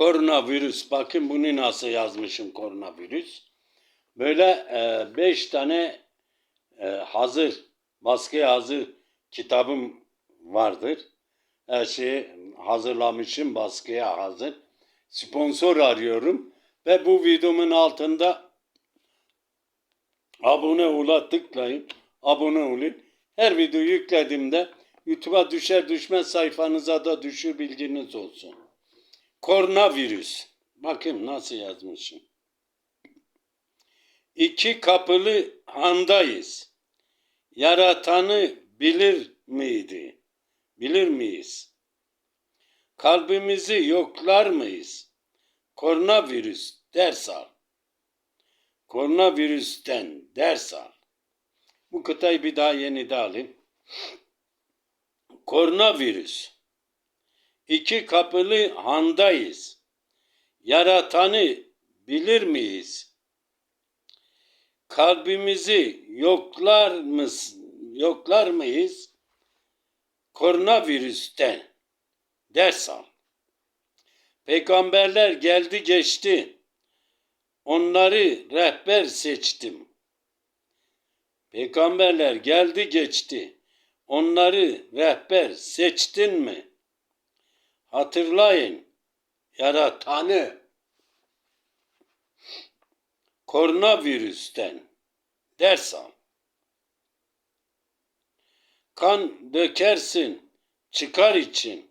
koronavirüs. Bakın bunu nasıl yazmışım koronavirüs. Böyle 5 tane e, hazır, baskıya hazır kitabım vardır. Her şeyi hazırlamışım baskıya hazır. Sponsor arıyorum ve bu videomun altında abone ola tıklayın. Abone olun. Her video yüklediğimde YouTube'a düşer düşmez sayfanıza da düşür bilginiz olsun. Koronavirüs. Bakın nasıl yazmışım. İki kapılı handayız. Yaratanı bilir miydi? Bilir miyiz? Kalbimizi yoklar mıyız? Koronavirüs ders al. Koronavirüsten ders al. Bu kıtayı bir daha yeni de alayım. Koronavirüs. İki kapılı handayız. Yaratanı bilir miyiz? Kalbimizi yoklar mız, yoklar mıyız? Koronavirüsten ders al. Peygamberler geldi geçti. Onları rehber seçtim. Peygamberler geldi geçti. Onları rehber seçtin mi? Hatırlayın yaratanı koronavirüsten ders al. Kan dökersin çıkar için.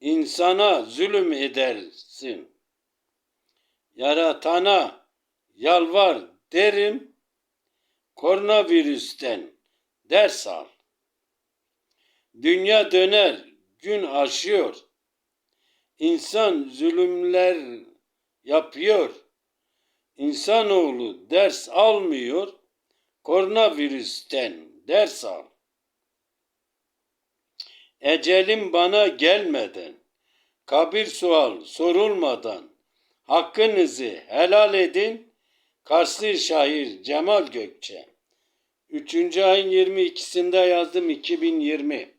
insana zulüm edersin. Yaratana yalvar derim. Koronavirüsten ders al. Dünya döner, gün aşıyor. İnsan zulümler yapıyor. İnsanoğlu ders almıyor. Koronavirüsten ders al. Ecelim bana gelmeden, kabir sual sorulmadan hakkınızı helal edin. Karslı şair Cemal Gökçe. 3. ayın 22'sinde yazdım 2020.